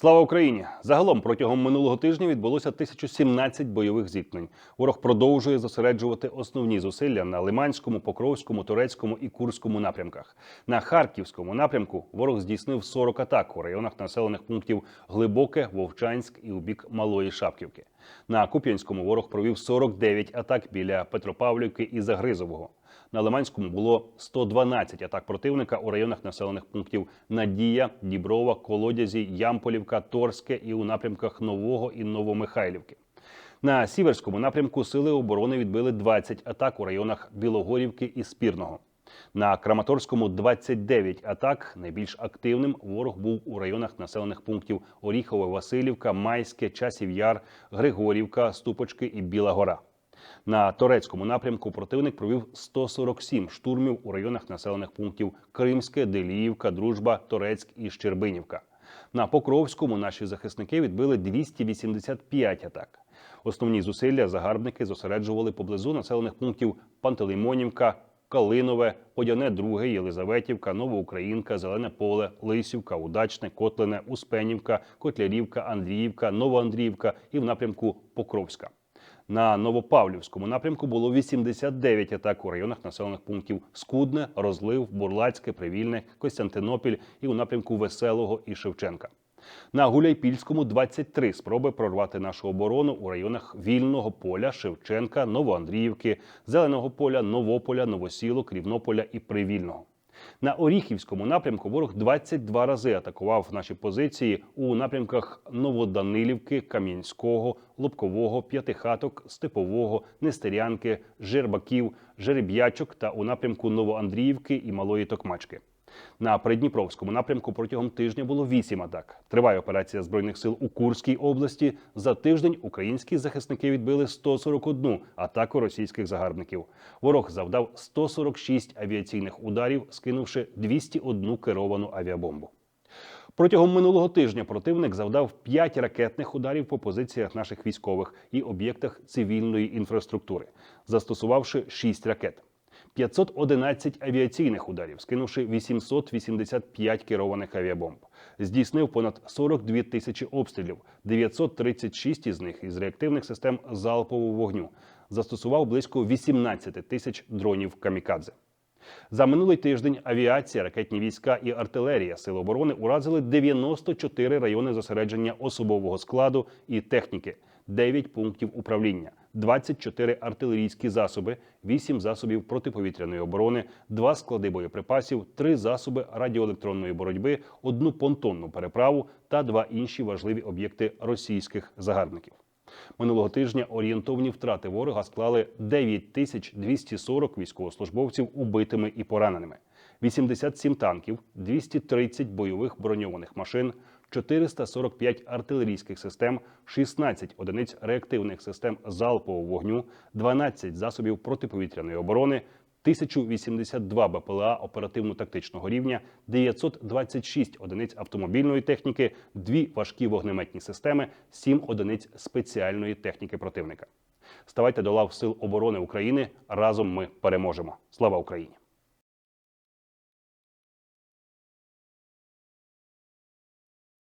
Слава Україні! Загалом протягом минулого тижня відбулося 1017 бойових зіткнень. Ворог продовжує зосереджувати основні зусилля на Лиманському, Покровському, Турецькому і Курському напрямках. На Харківському напрямку ворог здійснив 40 атак у районах населених пунктів Глибоке, Вовчанськ і у бік Малої Шапківки. На Куп'янському ворог провів 49 атак біля Петропавлівки і Загризового. На Лиманському було 112 атак противника у районах населених пунктів Надія, Діброва, Колодязі, Ямполівка, Торське і у напрямках Нового і Новомихайлівки. На сіверському напрямку сили оборони відбили 20 атак у районах Білогорівки і Спірного. На Краматорському 29 атак. Найбільш активним ворог був у районах населених пунктів Оріхове, Васильівка, Майське, Часів Яр, Григорівка, Ступочки і Біла Гора. На Торецькому напрямку противник провів 147 штурмів у районах населених пунктів Кримське, Деліївка, Дружба, Торецьк і Щербинівка. На Покровському наші захисники відбили 285 атак. Основні зусилля загарбники зосереджували поблизу населених пунктів Пантелеймонівка, Калинове, Подяне, Друге, Єлизаветівка, Новоукраїнка, Зелене Поле, Лисівка, Удачне, Котлине, Успенівка, Котлярівка, Андріївка, Новоандріївка і в напрямку Покровська. На Новопавлівському напрямку було 89 атак у районах населених пунктів Скудне, Розлив, Бурлацьке, Привільне, Костянтинопіль і у напрямку Веселого і Шевченка. На Гуляйпільському 23 спроби прорвати нашу оборону у районах Вільного поля, Шевченка, Новоандріївки, Зеленого поля, Новополя, Новосілок, Рівнополя і Привільного. На Оріхівському напрямку ворог 22 рази атакував наші позиції у напрямках Новоданилівки, Кам'янського, Лобкового, П'ятихаток, Степового, Нестерянки, Жербаків, Жереб'ячок та у напрямку Новоандріївки і Малої Токмачки. На Придніпровському напрямку протягом тижня було вісім атак. Триває операція збройних сил у Курській області. За тиждень українські захисники відбили 141 атаку російських загарбників. Ворог завдав 146 авіаційних ударів, скинувши 201 керовану авіабомбу. Протягом минулого тижня противник завдав 5 ракетних ударів по позиціях наших військових і об'єктах цивільної інфраструктури, застосувавши 6 ракет. 511 авіаційних ударів, скинувши 885 керованих авіабомб. Здійснив понад 42 тисячі обстрілів, 936 із них із реактивних систем залпового вогню. Застосував близько 18 тисяч дронів камікадзе. За минулий тиждень авіація, ракетні війська і артилерія Сил оборони уразили 94 райони зосередження особового складу і техніки, 9 пунктів управління, 24 артилерійські засоби, 8 засобів протиповітряної оборони, 2 склади боєприпасів, 3 засоби радіоелектронної боротьби, одну понтонну переправу та два інші важливі об'єкти російських загарбників. Минулого тижня орієнтовні втрати ворога склали 9240 військовослужбовців убитими і пораненими, 87 танків, 230 бойових броньованих машин, 445 артилерійських систем, 16 одиниць реактивних систем залпового вогню, 12 засобів протиповітряної оборони. 1082 БПЛА оперативно-тактичного рівня, 926 одиниць автомобільної техніки, 2 важкі вогнеметні системи, 7 одиниць спеціальної техніки противника. Ставайте до лав Сил оборони України. Разом ми переможемо. Слава Україні!